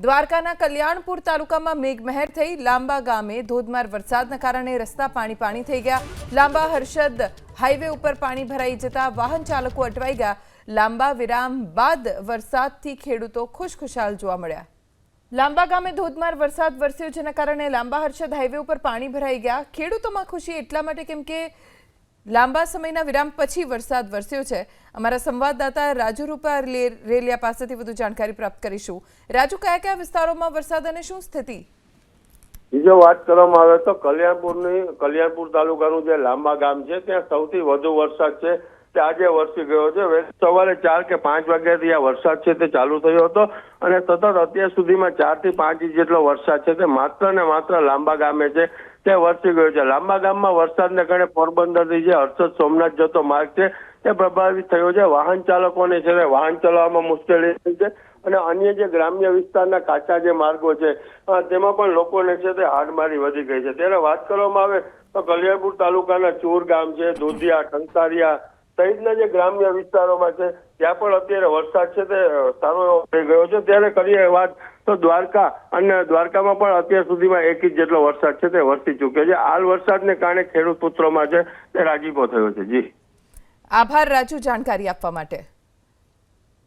દ્વારકાના કલ્યાણપુર તાલુકામાં મેઘમહેર થઈ લાંબા ગામે ધોધમાર વરસાદના કારણે રસ્તા પાણી પાણી થઈ ગયા. લાંબા હર્ષદ હાઈવે ઉપર પાણી ભરાઈ જતા વાહન ચાલકો અટવાઈ ગયા. લાંબા વિરામ બાદ વરસાદથી ખેડૂતો ખુશખુશાલ જોવા મળ્યા. લાંબા ગામે ધોધમાર વરસાદ વરસ્યો જેના કારણે લાંબા હર્ષદ હાઈવે ઉપર પાણી ભરાઈ ગયા. ખેડૂતોમાં ખુશી એટલા માટે કેમ કે લાંબા સમયના વિરામ પછી વરસાદ વરસ્યો છે. અમારા સંવાદદાતા રાજુ રૂપા રેલિયા પાસેથી વધુ જાણકારી પ્રાપ્ત કરીશું. રાજુ, કયા કયા વિસ્તારોમાં વરસાદ અને શું સ્થિતિ? બીજો વાત કરવામાં આવે તો કલ્યાણપુરની, કલ્યાણપુર તાલુકાનું જે લાંબા ગામ છે, ત્યાં સૌથી વધુ વરસાદ છે. આજે વરસી ગયો છે. સવારે ચાર કે પાંચ વાગ્યાથી આ વરસાદ છે તે ચાલુ થયો હતો અને સતત અત્યાર સુધીમાં ચારથી પાંચ ઇંચ જેટલો વરસાદ છે તે માત્ર ને માત્ર લાંબા ગામે છે તે વરસી ગયો છે. લાંબા ગામમાં વરસાદને કારણે પોરબંદરથી જે હર્ષદ સોમનાથ જતો માર્ગ છે તે પ્રભાવિત થયો છે. વાહન ચાલકોને છે વાહન ચલાવવામાં મુશ્કેલી થઈ છે અને અન્ય જે ગ્રામ્ય વિસ્તારના કાચા જે માર્ગો છે તેમાં પણ લોકોને છે તે હાડમારી વધી ગઈ છે. ત્યારે વાત કરવામાં આવે તો કલ્યાણપુર તાલુકાના ચૂર ગામ છે, દોધિયા કંસારિયા સહિતના જે ગ્રામ્ય વિસ્તારોમાં છે, ત્યાં પણ અત્યારે વરસાદ છે તે સારો એવો થઈ ગયો છે. ત્યારે કરીએ વાત તો દ્વારકા અને દ્વારકામાં પણ અત્યાર સુધીમાં એક ઇંચ જેટલો વરસાદ છે તે વરસી ચૂક્યો છે. હાલ વરસાદને કારણે ખેડૂત પુત્રોમાં છે તે રાજીપો થયો છે. જી. આભાર રાજુ જાણકારી આપવા માટે.